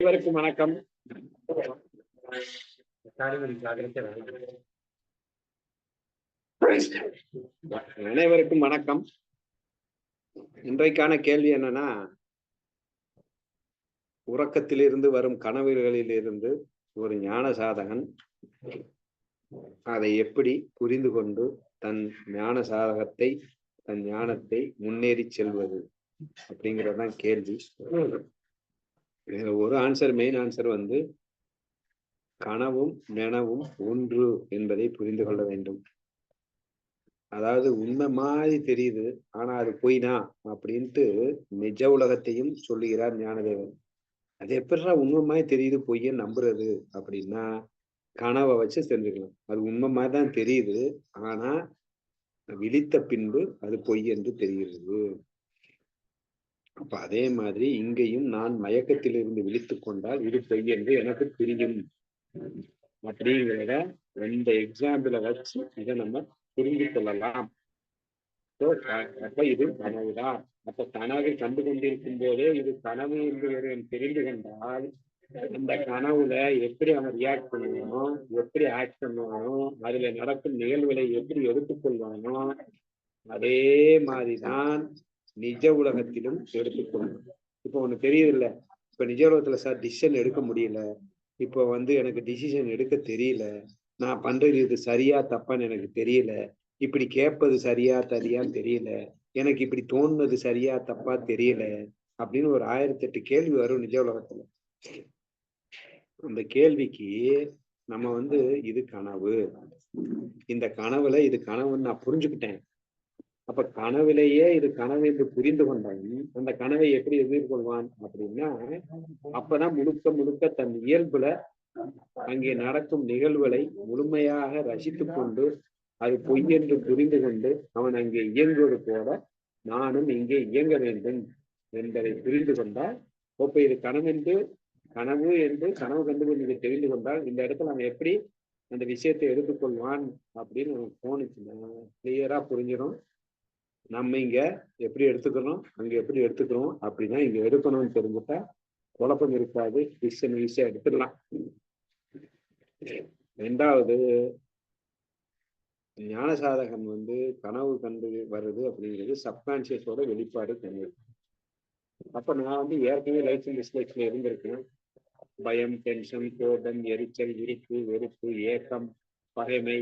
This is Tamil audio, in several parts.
அனைவருக்கும் வணக்கம். அனைவருக்கும் வணக்கம். இன்றைக்கான கேள்வி என்னன்னா உறக்கத்திலிருந்து வரும் கனவுகளிலிருந்து ஒரு ஞான சாதகன் அதை எப்படி புரிந்து கொண்டு தன் ஞான சாதகத்தை தன் ஞானத்தை முன்னேறி செல்வது அப்படிங்கறதுதான் கேள்வி. இதுல ஒரு ஆன்சர் மெயின் ஆன்சர் வந்து கனவும் நினவும் ஒன்று என்பதை புரிந்து கொள்ள வேண்டும். அதாவது உண்மை மாதிரி தெரியுது ஆனா அது பொய் அப்படின்ட்டு நிஜ உலகத்தையும் சொல்லுகிறார் ஞானதேவன். அது எப்படா உண்மை மாதிரி தெரியுது பொய்யன்னு நம்புறது அப்படின்னா கனவை வச்சு செஞ்சுக்கலாம் அது உண்மை மாதிரி தான் தெரியுது ஆனா விழித்த பின்பு அது பொய் என்று தெரிகிறது. அப்ப அதே மாதிரி இங்கேயும் நான் மயக்கத்திலிருந்து விழித்து கொண்டால் இது பொய் என்று எனக்கு தெரியும். அப்படிங்கிறத ரெண்டு எக்ஸாம்பிள வச்சு இதை நம்ம புரிந்து கொள்ளலாம். அப்ப இது கனவுதான். அப்ப கனவை கண்டு கொண்டிருக்கும் போதே இது கனவு என்று ஒருவன் தெரிந்து கொண்டால் அந்த கனவுல எப்படி அவன் ரியாக்ட் பண்ணுவானோ எப்படி ஆக்ட் பண்ணுவானோ அதுல நடக்கும் நிகழ்வுகளை எப்படி எடுத்துக்கொள்வானோ அதே மாதிரிதான் நிஜ உலகத்திலும் எடுத்துக்கொள்ளணும் இப்போ ஒண்ணு தெரியுது இல்ல இப்ப நிஜ உலகத்துல சார் டிசிஷன் எடுக்க முடியல. இப்போ வந்து எனக்கு டிசிஷன் எடுக்க தெரியல. நான் பண்றது இது சரியா தப்பான்னு எனக்கு தெரியல. இப்படி கேட்பது சரியா தரியான்னு தெரியல. எனக்கு இப்படி தோணுனது சரியா தப்பா தெரியல அப்படின்னு ஒரு ஆயிரத்தி எட்டு கேள்வி வரும் நிஜ உலகத்துல. அந்த கேள்விக்கு நம்ம வந்து இது கனவு. இந்த கனவுல இது கனவுன்னு நான் புரிஞ்சுக்கிட்டேன். அப்ப கனவிலேயே இது கனவு என்று புரிந்து கொண்டவன் அந்த கனவை எப்படி எதிர்கொள்வான் அப்படின்னா அப்பதான் முழுக்க முழுக்க தன் இயல்புல அங்கே நடக்கும் நிகழ்வுகளை முழுமையாக ரசித்து கொண்டு அது பொய் என்று புரிந்து கொண்டு அவன் அங்கே இயங்குவது போல நானும் இங்கே இயங்க வேண்டும் என்பதை புரிந்து கொண்டால் இப்ப இது கனவென்று கனவு என்று கனவு கண்டு கொண்டு தெரிந்து கொண்டால் இந்த இடத்துல அவன் எப்படி அந்த விஷயத்தை எடுத்துக்கொள்வான் அப்படின்னு அவனுக்கு தோணுச்சுன்னா கிளியரா புரிஞ்சிடும். நம்ம இங்க எப்படி எடுத்துக்கிறோம் அங்க எப்படி எடுத்துக்கிறோம் அப்படின்னா இங்க எடுக்கணும்னு தெரிஞ்சுட்டா குழப்பம் இருக்காது. டிசிஷன் ஈஸியா எடுத்துடலாம். ரெண்டாவது ஞான சாதகம் வந்து கனவு கண்டு வருது அப்படிங்கிறது சப்கான்சியஸோட வெளிப்பாடு கனவு. அப்ப நான் வந்து ஏற்கனவே லைஃப் அண்ட் டிஸ்லைஃப்ல இருந்திருக்கேன். பயம் டென்ஷன் கோபம் எரிச்சல் இருப்பு வெறுப்பு ஏக்கம் பகைமை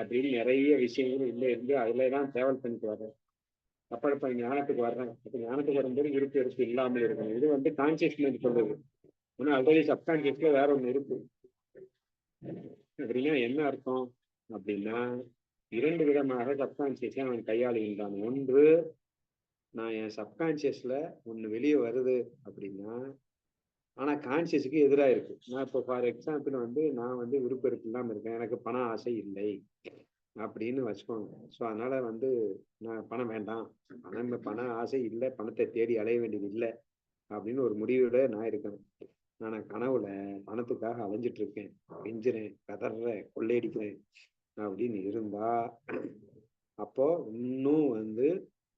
அப்படின்னு நிறைய விஷயங்கள் இல்லை இருந்து அதுல தான் டிராவல் பண்ணிட்டு வர்றேன். அப்ப இப்ப ஞானத்துக்கு வர்றேன். அப்ப ஞானத்துக்கு வரும்போது இருப்பு இருப்பு இல்லாமல் இருக்கணும் இது வந்து கான்சியஸ் மைண்ட் சொல்லுது ஆனா ஆல்ரெடி சப்கான்சியஸ்ல வேற ஒண்ணு இருக்கு. அப்படின்னா என்ன அர்த்தம்? அப்படின்னா இரண்டு விதமாக சப்கான்சியஸை அவன் கையாளுகின்றான் ஒன்று நான் என் சப்கான்சியஸ்ல ஒண்ணு வெளியே வருது அப்படின்னா ஆனா கான்சியஸுக்கு எதிராக இருக்கு. நான் இப்போ ஃபார் எக்ஸாம்பிள் வந்து நான் வந்து விருப்பம் இல்லாமல் இருக்கேன். எனக்கு பண ஆசை இல்லை அப்படின்னு வச்சுக்கோங்க. ஸோ அதனால வந்து நான் பணம் வேண்டாம். பணம் பண ஆசை இல்லை. பணத்தை தேடி அலைய வேண்டியது இல்லை அப்படின்னு ஒரு முடிவோட நான் இருக்கேன் நான் கனவுல பணத்துக்காக அலைஞ்சிட்டு இருக்கேன் கெஞ்சுறேன் கதறேன் கொள்ளையடிக்கிறேன் அப்படின்னு இருந்தா அப்போ இன்னும் வந்து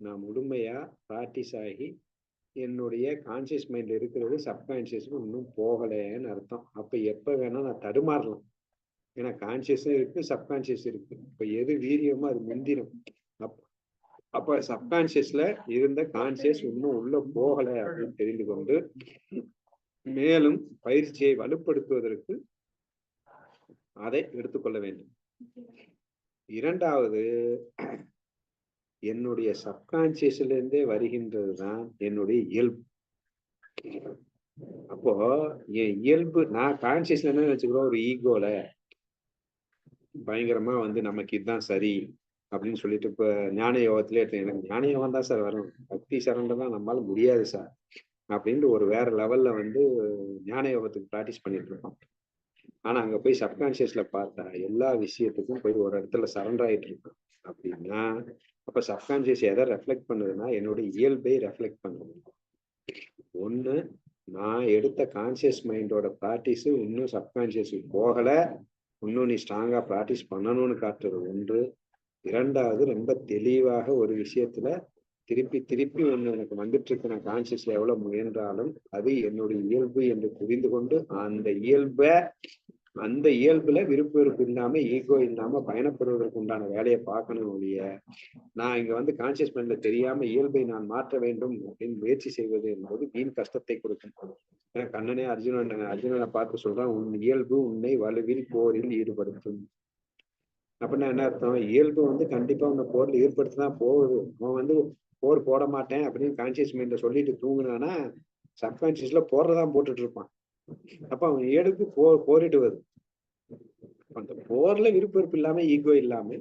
நான் முழுமையா ப்ராக்டிஸ் ஆகி என்னுடைய கான்சியஸ் மைண்ட்ல இருக்கிறது சப்கான்சியஸ்க்கு இன்னும் போகலைன்னு அர்த்தம். அப்ப எப்ப வேணா நான் தடுமாறலாம். ஏன்னா கான்சியஸும் இருக்கு சப்கான்சியஸ் இருக்கு. இப்ப எது வீரியமோ அது முந்திரும். அப் அப்ப சப்கான்சியஸ்ல இருந்த கான்சியஸ் இன்னும் உள்ள போகல அப்படின்னு தெரிந்து கொண்டு மேலும் பயிற்சியை வலுப்படுத்துவதற்கு அதை எடுத்துக்கொள்ள வேண்டும். இரண்டாவது என்னுடைய சப்கான்சியஸ்ல இருந்தே வருகின்றது தான் என்னுடைய இயல்பு. அப்போ என் இயல்பு நான் கான்சியஸ்ல என்ன நினைச்சுக்கிறோம் ஒரு ஈகோல. பயங்கரமா வந்து நமக்கு இதுதான் சரி அப்படின்னு சொல்லிட்டு இப்ப ஞான யோகத்திலே எனக்கு ஞான யோகம் தான் சார் வரும் பக்தி சரண்டை தான் நம்மளால முடியாது சார் அப்படின்ட்டு ஒரு வேற லெவல்ல வந்து ஞான யோகத்துக்கு ப்ராக்டிஸ் பண்ணிட்டு இருக்கோம். ஆனா அங்க போய் சப்கான்சியஸ்ல பார்த்தா எல்லா விஷயத்துக்கும் போய் ஒரு இடத்துல சரண்டர் ஆயிட்டு இருக்கும் அப்படின்னா அப்ப சப்கான்சியஸ் எதை ரெஃப்ளெக்ட் பண்ணுதுன்னா என்னோட இயல்பை ரெஃப்ளெக்ட் பண்ணுது. ஒண்ணு நான் எடுத்த கான்சியஸ் மைண்டோட ப்ராக்டிஸ் இன்னும் சப்கான்சியஸுக்கு போகல. இன்னும் நீ ஸ்ட்ராங்கா ப்ராக்டிஸ் பண்ணணும்னு காட்டுறது ஒன்று. இரண்டாவது ரொம்ப தெளிவாக ஒரு விஷயத்துல திருப்பி திருப்பி ஒன்று எனக்கு வந்துட்டு இருக்கு நான் கான்சியஸ்ல எவ்வளவு முயன்றாலும் அது என்னுடைய இயல்பு என்று புரிந்து கொண்டு அந்த இயல்பை அந்த இயல்புல விருப்ப வெறுப்பு இல்லாம ஈகோ இல்லாம பயணப்படுவதற்கு உண்டான வேலையை பார்க்கணும் ஒழிய நான் இங்க வந்து கான்சியஸ் மைண்ட்ல தெரியாம இயல்பை நான் மாற்ற வேண்டும் அப்படின்னு முயற்சி செய்வது என்பது வீண் கஷ்டத்தை கொடுக்கும். ஏன்னா கண்ணனே அர்ஜுனன் அர்ஜுனனை பார்த்து சொல்றான் உன் இயல்பு உன்னை வலுவில் போரில் ஈடுபடுத்தும். அப்படின்னா என்ன அர்த்தம்? இயல்பு வந்து கண்டிப்பா உன்னை போரில் ஈடுபடுத்திதான் போகுது. அவன் வந்து போர் போட மாட்டேன் அப்படின்னு கான்சியஸ் மைண்ட்ல சொல்லிட்டு தூங்குனானா சப்கான்சியஸ்ல போடுறதான் போட்டுட்டு இருப்பான். அப்ப அவன் எடுத்து போ போரிட்டு வருது அந்த போர்ல விருப்பம் இல்லாம ஈகோ இல்லாம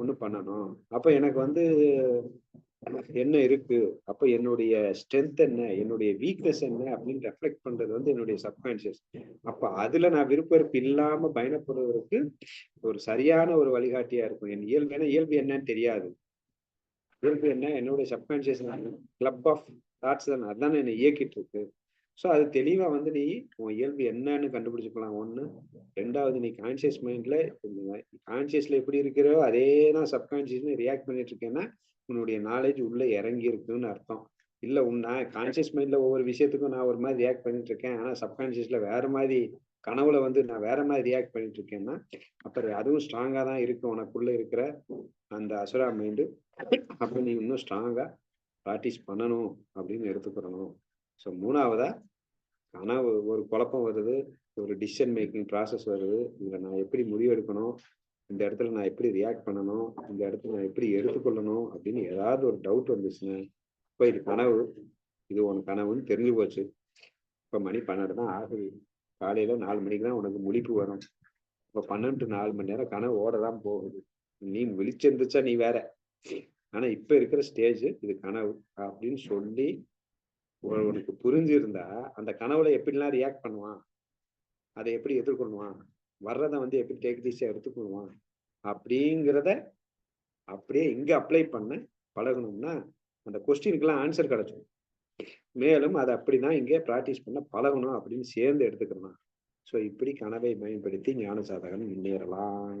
ஒண்ணு பண்ணணும். அப்ப எனக்கு வந்து என்ன இருக்கு? அப்ப என்னுடைய ஸ்ட்ரென்த் என்ன? என்னுடைய வீக்னஸ் என்ன? அப்படின்னு ரெஃப்ளெக்ட் பண்றது வந்து என்னுடைய சப்கான்சியஸ் அப்ப அதுல நான் விருப்பம் இல்லாம பயணப்படுவதற்கு ஒரு சரியான ஒரு வழிகாட்டியா இருக்கும். என் இயல்பு ஏன்னா இயல்பு என்னன்னு தெரியாது. இயல்பு என்ன? என்னுடைய சப்கான்சியஸ் கிளப் ஆஃப் தாட்ஸ் தான். அதான் என்னை இயக்கிட்டு இருக்கு. ஸோ அது தெளிவா வந்து நீ உன் இயல்பு என்னன்னு கண்டுபிடிச்சுக்கலாம். ஒன்று ரெண்டாவது நீ கான்சியஸ் மைண்ட்ல கான்சியஸ்ல எப்படி இருக்கிறோ அதே தான் சப்கான்சியஸ்ல ரியாக்ட் பண்ணிட்டு இருக்கேன்னா உன்னுடைய நாலேஜ் உள்ள இறங்கி இருக்குன்னு அர்த்தம். இல்ல உன் நான் கான்சியஸ் மைண்ட்ல ஒவ்வொரு விஷயத்துக்கும் நான் ஒரு மாதிரி ரியாக்ட் பண்ணிட்டு இருக்கேன். ஆனா சப்கான்சியஸ்ல வேற மாதிரி கனவுல வந்து நான் வேற மாதிரி ரியாக்ட் பண்ணிட்டு இருக்கேன்னா அப்புறம் அதுவும் ஸ்ட்ராங்கா தான் இருக்கும் உனக்குள்ள இருக்கிற அந்த அசுரா மைண்டு அப்ப நீ இன்னும் ஸ்ட்ராங்கா ப்ராக்டிஸ் பண்ணணும் அப்படின்னு எடுத்துக்கிறணும் ஸோ மூணாவதா? கனவு ஒரு குழப்பம் வருது ஒரு டிசிஷன் மேக்கிங் ப்ராசஸ் வருது. இதில் நான் எப்படி முடிவெடுக்கணும் இந்த இடத்துல நான் எப்படி ரியாக்ட் பண்ணணும்? இந்த இடத்துல நான் எப்படி எடுத்துக்கொள்ளணும்? அப்படின்னு ஏதாவது ஒரு டவுட் வந்துச்சுன்னா இப்போ இது கனவு. இது உனக்கு கனவுன்னு தெரிஞ்சு போச்சு. இப்போ மணி பன்னெண்டு தான் ஆகுது. காலையில் நாலு மணிக்கு தான் உனக்கு முழிப்பு வரும். இப்போ பன்னெண்டு நாலு மணி நேரம் கனவு ஓட தான் போகுது. நீ விழிச்சிருந்துச்சா நீ வேற? ஆனால் இப்போ இருக்கிற ஸ்டேஜ் இது கனவு அப்படின்னு சொல்லி உனக்கு புரிஞ்சிருந்தா அந்த கனவுல எப்படிலாம் ரியாக்ட் பண்ணுவான்? அதை எப்படி எதிர்கொள்வான்? வர்றதை வந்து எப்படி டேக் திசையா எடுத்துக்கொள்வான்? அப்படிங்கிறத அப்படியே இங்க அப்ளை பண்ண பழகணும்னா அந்த கொஸ்டினுக்கெல்லாம் ஆன்சர் கிடைச்சிடும் மேலும் அதை அப்படிதான் இங்கே ப்ராக்டிஸ் பண்ண பழகணும் அப்படின்னு சேர்ந்து எடுத்துக்கலாம் ஸோ இப்படி கனவை பயன்படுத்தி ஞான சாதகன் முன்னேறலாம்.